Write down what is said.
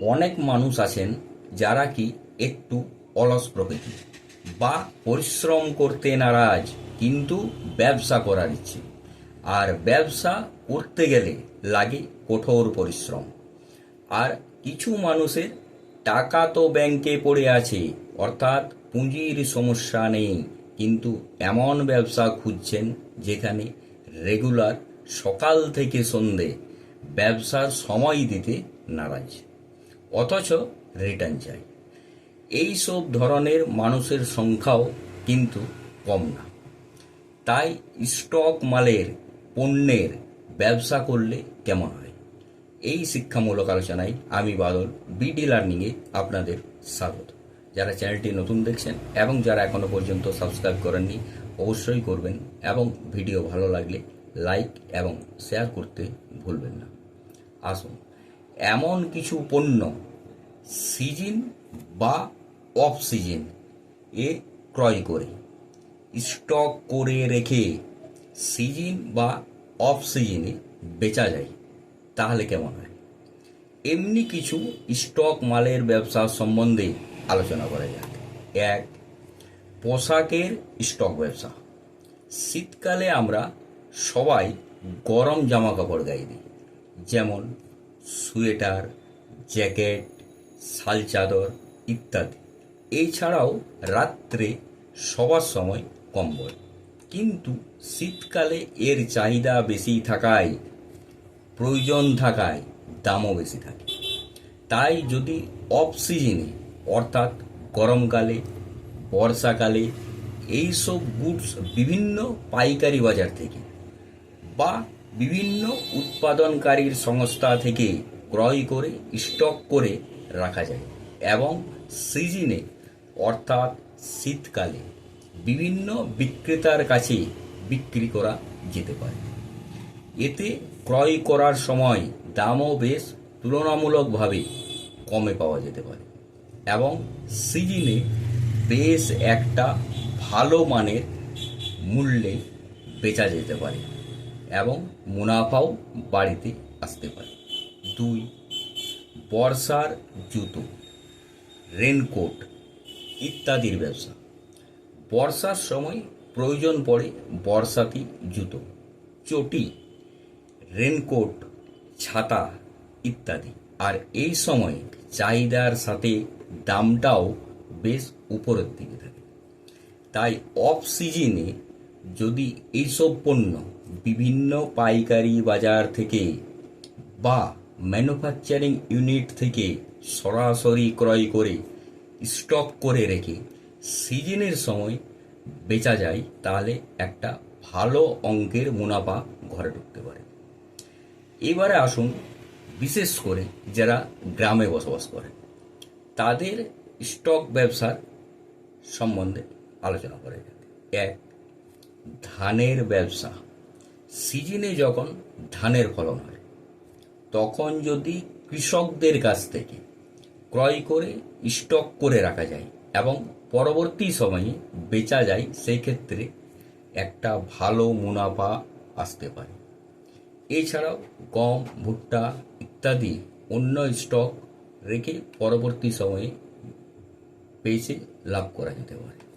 অনেক মানুষ আছেন যারা কি একটু অলস প্রকৃতির বা পরিশ্রম করতে নারাজ, কিন্তু ব্যবসা করার ইচ্ছে। আর ব্যবসা করতে গেলে লাগে কঠোর পরিশ্রম। আর কিছু মানুষের টাকা তো ব্যাংকে পড়ে আছে, অর্থাৎ পুঁজির সমস্যা নেই, কিন্তু এমন ব্যবসা খুঁজছেন যেখানে রেগুলার সকাল থেকে সন্ধে ব্যবসার সময় দিতে নারাজ। অথচ রিটার্ন চাই। এই সব ধরনের মানুষের সংখ্যাও কিন্তু কম না। তাই স্টক মালের, পণ্যের ব্যবসা করলে কেমন হয়? এই শিক্ষামূলক আলোচনায় আমি বাদল বিডি লার্নিংয়ে আপনাদের স্বাগত। যারা চ্যানেলটি নতুন দেখছেন এবং যারা এখনও পর্যন্ত সাবস্ক্রাইব করেননি, অবশ্যই করবেন এবং ভিডিও ভালো লাগলে লাইক এবং শেয়ার করতে ভুলবেন না। আসুন এমন কিছু পণ্য, সিজন বা অফ সিজন, এ ক্রয় করে। স্টক করে রেখে সিজন বা অফ সিজনে বেচা যায়, তাহলে কেমন হয়? এমনি কিছু স্টক মালের ব্যবসা সম্বন্ধে আলোচনা করা যাক। এক, পোশাকের স্টক ব্যবসা। শীতকালে আমরা সবাই গরম জামা কাপড় গায়ে দিই, যেমন সোয়েটার, জ্যাকেট, শাল চাদর ইত্যাদি। এছাড়াও রাত্রে সবার সময় কম্বল কিন্তু শীতকালে এর চাহিদা বেশি থাকায়, প্রয়োজন থাকায় দামও বেশি থাকে। তাই যদি অফ সিজনে অর্থাৎ গরমকালে, বর্ষাকালে, এইসব গুডস বিভিন্ন পাইকারি বাজার থেকে বা বিভিন্ন উৎপাদনকারীর সংস্থা থেকে ক্রয় করে স্টক করে রাখা যায় এবং সিজনে অর্থাৎ শীতকালে, বিভিন্ন বিক্রেতার কাছে বিক্রি করা যেতে পারে। এতে ক্রয় করার সময় দামও বেশ তুলনামূলকভাবে কমে পাওয়া যেতে পারে এবং সিজনে বেশ একটা ভালো মানের মূল্যে বেচা যেতে পারে। এবং মুনাফাও বাড়িতে আসতে পারে। দুই, বর্ষার জুতো, রেনকোট ইত্যাদির ব্যবসা। বর্ষার সময় প্রয়োজন পড়ে বর্ষাতি জুতো, চটি, রেনকোট, ছাতা ইত্যাদি। আর এই সময় চাহিদার সাথে দামটাও বেশ উপরের দিকে থাকে। তাই অফ সিজনে যদি এইসব পণ্য বিভিন্ন পাইকারি বাজার থেকে বা ম্যানুফ্যাকচারিং ইউনিট থেকে সরাসরি ক্রয় করে স্টক করে রেখে সিজনের সময় বেচা যায়, তাহলে একটা ভালো অঙ্কের মুনাফা ঘরে ঢুকতে পারে। এবারে আসুন বিশেষ করে যারা গ্রামে বসবাস করে, তাদের স্টক ব্যবসার সম্বন্ধে আলোচনা করে। এক, ধানের ব্যবসা। সিজনে যখন ধানের ফলন হয়, তখন যদি কৃষকদের কাছ থেকে ক্রয় করে স্টক করে রাখা যায় এবং পরবর্তী সময়ে বেচা যায়, সেই ক্ষেত্রে একটা ভালো মুনাফা আসতে পারে। এছাড়াও গম, ভুট্টা ইত্যাদি অন্য স্টক রেখে পরবর্তী সময়ে বেচে লাভ করা যেতে পারে।